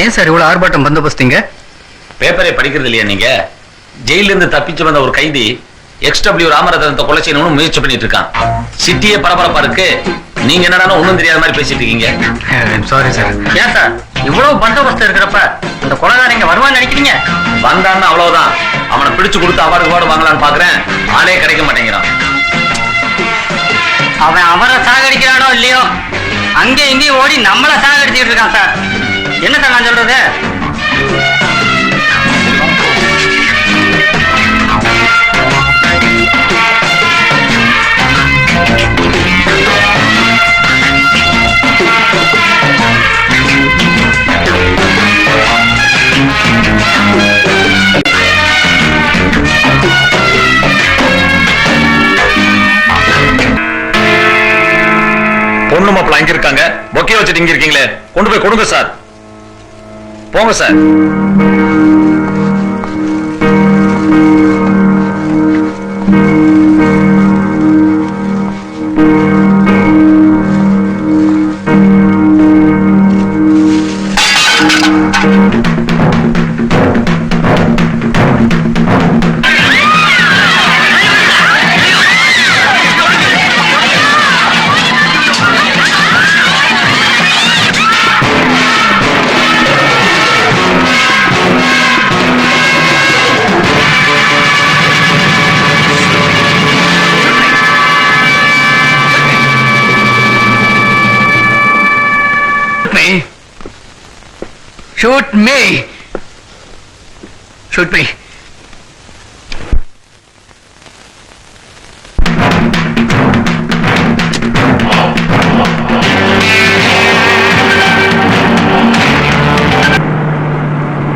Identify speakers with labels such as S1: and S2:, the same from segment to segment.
S1: ஏன் சார் இவ்வளவு ஆர்ப்பாட்டம் பந்தோபஸ்திங்க?
S2: பேப்பரை படிக்கிறது இல்லையா நீங்க? ஜெயில இருந்து தப்பிச்சு வந்த ஒரு கைதி எக்ஸ்டபிள்யூ ராமரத்னத்தை கொலை செய்யணும்னு முயற்சி பண்ணிட்டு இருக்கான். சிட்டியே பரபரப்பா இருக்கு. நீங்க என்னடா ஒண்ணும் தெரியாத மாதிரி பேசிட்டு இருக்கீங்க.
S1: Sorry sir.
S3: ஏன் சார்? இவ்வளவு பந்தோபஸ்து இருக்கிறப்ப இந்த கொலகாரங்க வருவான்னு நினைக்கிறீங்க?
S2: வந்தான்னா அவ்வளவுதான். அவனை பிடிச்சு கொடுத்து அவார்டு அவார்டு வாங்கலாம்னு பாக்குறேன். ஆளே கிடைக்க மாட்டேங்கிறான்.
S3: அவன் அவரை சாகடிக்கிறானோ இல்லையோ? அங்கே இங்கேயும் ஓடி நம்மள சாகடிச்சுட்டு இருக்கான் சார். என்ன சார் நான் சொல்றது?
S2: பொண்ணு மாப்பிள்ள இங்க இருக்காங்க. பொக்கே வச்சுட்டு இங்க இருக்கீங்களே. கொண்டு போய் கொடுங்க சார். போங்க sir.
S1: Shoot me. Shoot me.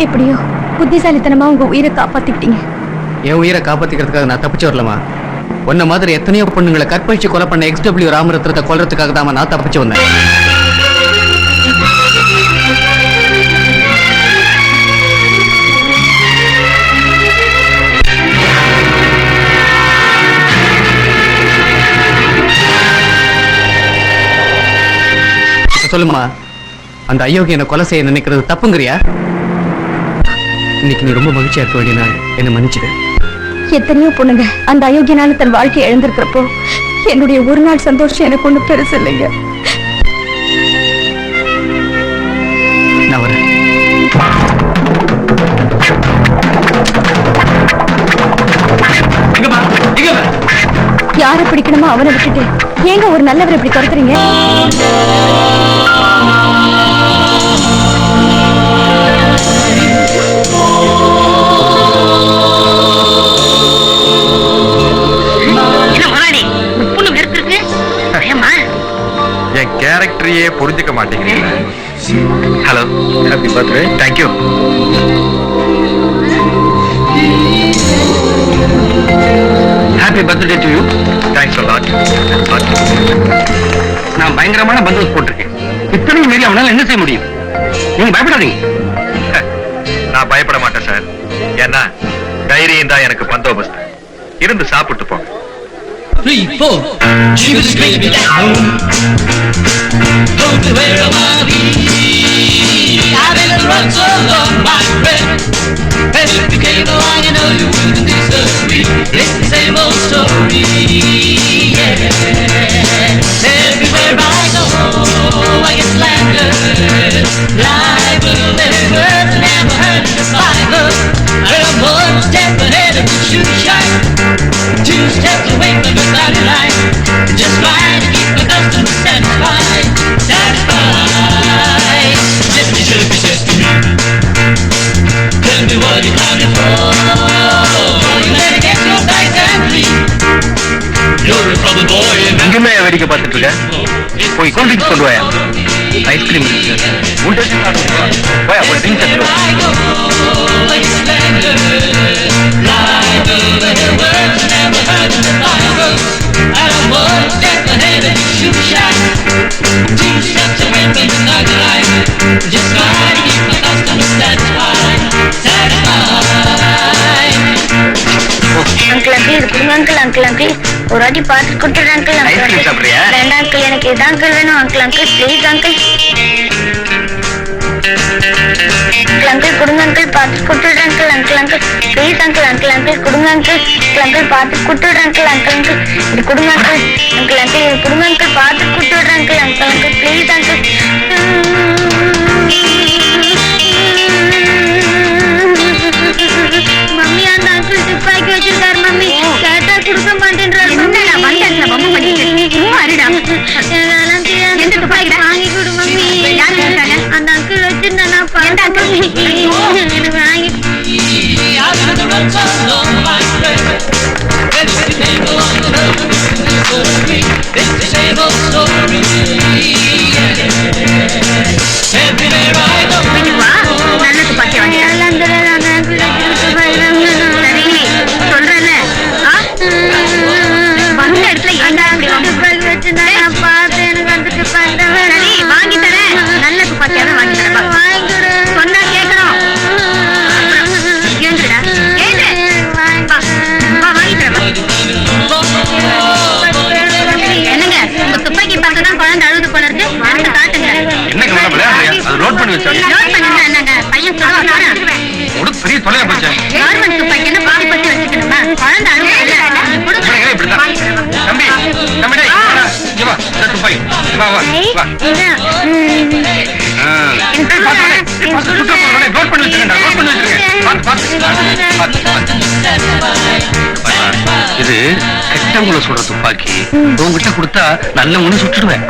S4: எப்படியோ புத்திசாலித்தனமா உங்க உயிரை காப்பாத்திக்கிட்டீங்க
S1: என் உயிரை காப்பாத்திக்கிறதுக்காக நான் தப்பிச்சு வரலாமா உன்ன மாதிரி எத்தனையோ பொண்ணுங்களை கற்பழிச்சு கொலை பண்ண எக்ஸ்டபிள்யூ ராமரத்னத்தை கொல்றதுக்காக தான் நான் தப்பிச்சு வந்தேன் சொல்லுமா அந்த அயோக்கிய என்ன கொலை செய்ய நினைக்கிறது தப்புங்கிறியா? இன்னைக்கு நீ ரொம்ப மகிழ்ச்சியா இருக்க வேண்டிய நாள். என்ன மன்னிச்சிடு.
S4: எத்தனையோ பொண்ணுங்க அந்த அயோக்கியனால தன் வாழ்க்கையை இழந்திருக்கிறப்போ என்னுடைய ஒரு நாள் சந்தோஷம் எனக்கு ஒண்ணு பெருசு இல்லைங்க.
S1: நான் வரேன்.
S4: யாரை பிடிக்கணுமோ அவனை விட்டுட்டு ஏங்க ஒரு நல்லவரை இப்படி துரத்துறீங்க?
S5: கேரக்டரையே புரிஞ்சுக்க மாட்டேங்கிறீங்க hello happy birthday thank you
S1: happy birthday to you
S5: thanks lot
S1: நான் பயங்கரமான பந்தோஸ் போட்டிருக்கேன். இத்தனையும் மீறி அவனால என்ன செய்ய முடியும்? நீங்க பயப்படாதீங்க.
S5: நான் பயப்பட மாட்டேன் சார். ஏன்னா தைரியம் தான் எனக்கு பந்தோபஸ்து. இருந்து சாப்பிட்டு போங்க.
S6: Three, four. She was straight down. Don't be where am I? I've been run so long, my friend. And if you came along, you know you wouldn't disagree. It's the same old story. Yeah. Everywhere I go, I get slandered.
S1: இங்குமே வேடிக்கை பார்த்துட்டு இருக்க போய் cool drinks கொண்டு வாயா ice cream உண்டு வாயா போய் drinks எடுத்து
S6: Just gotta keep my thoughts kind of satisfied, satisfied.
S7: Uncle uncle இது கொடுங்க அங்கிள் அங்கிள் அங்கிள் ஒரு வாட்டி பார்த்து கொடுத்துரு அங்கிள்? வேண்டாம் அங்கிள் எனக்கு இது அங்கிள் வேணும் uncle uncle please uncle uncle uncle கொடுங்க அங்கிள் பார்த்து குட்டுடுறேன் uncle uncle uncle please uncle uncle uncle கொடுங்க அங்கிள் அங்கிள் அங்கிள் பார்த்து குட்டுடுறேன் அங்கிள் அங்கிள் அங்கிள் இது கொடுங்க அங்கிள் அங்கிள் அங்கிள் கொடுங்க அங்கிள் பார்த்து குட்டுடுறேன் uncle uncle uncle please uncle note
S5: பண்ணி வச்சிருக்கேன்டா, நோட் பண்ணி வச்சிருக்கேன். பாத்து, பாத்து, பாத்து, பாத்து, பாத்து. இது கெட்டவங்களை சுடுற துப்பாக்கி. உங்ககிட்ட கொடுத்தா நல்லவங்கன்னு சுட்டுடுவேன்.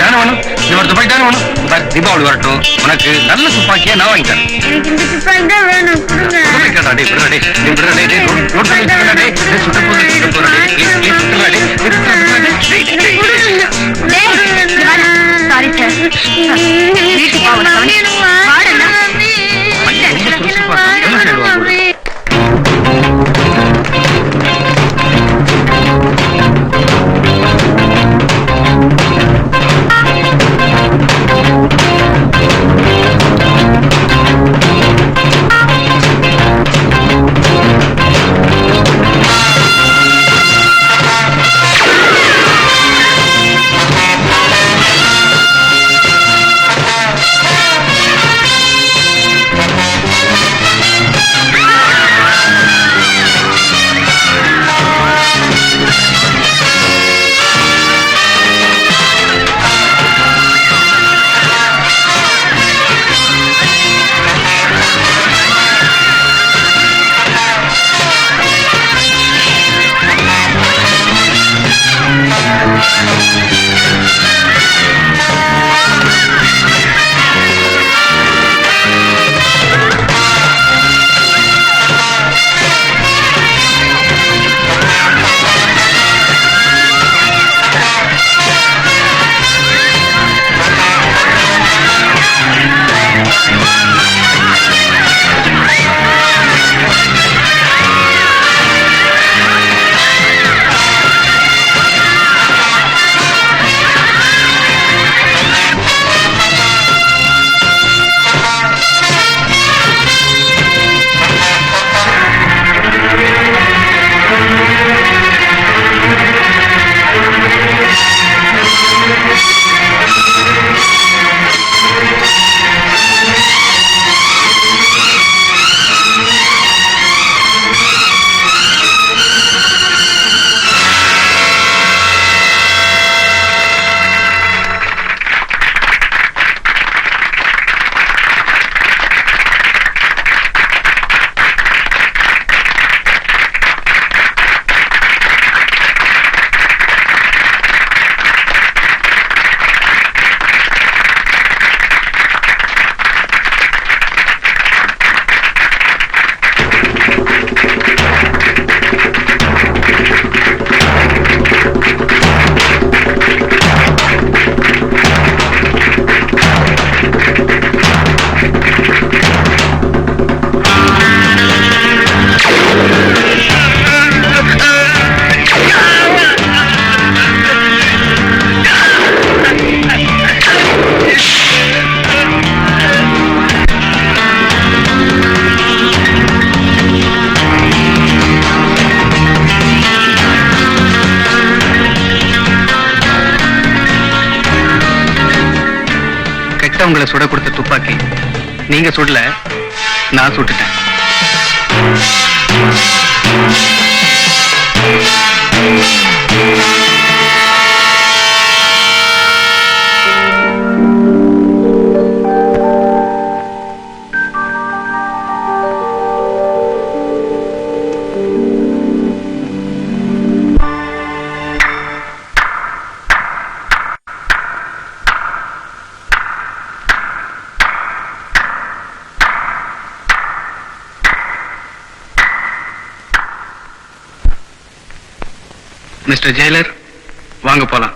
S5: தானே வேணும்? இந்த ஒரு துப்பாக்கி தானே வேணும்? தீபாவளி வரட்டும். உனக்கு நல்ல துப்பாக்கியா நான் வாங்கி தரேன் விடுறா, சுட்டு விடுறா,
S1: உங்களை சுட கொடுத்த துப்பாக்கி. நீங்க சுடல நான் சுட்டுட்டேன். Mister jailer. வாங்க போலாம்.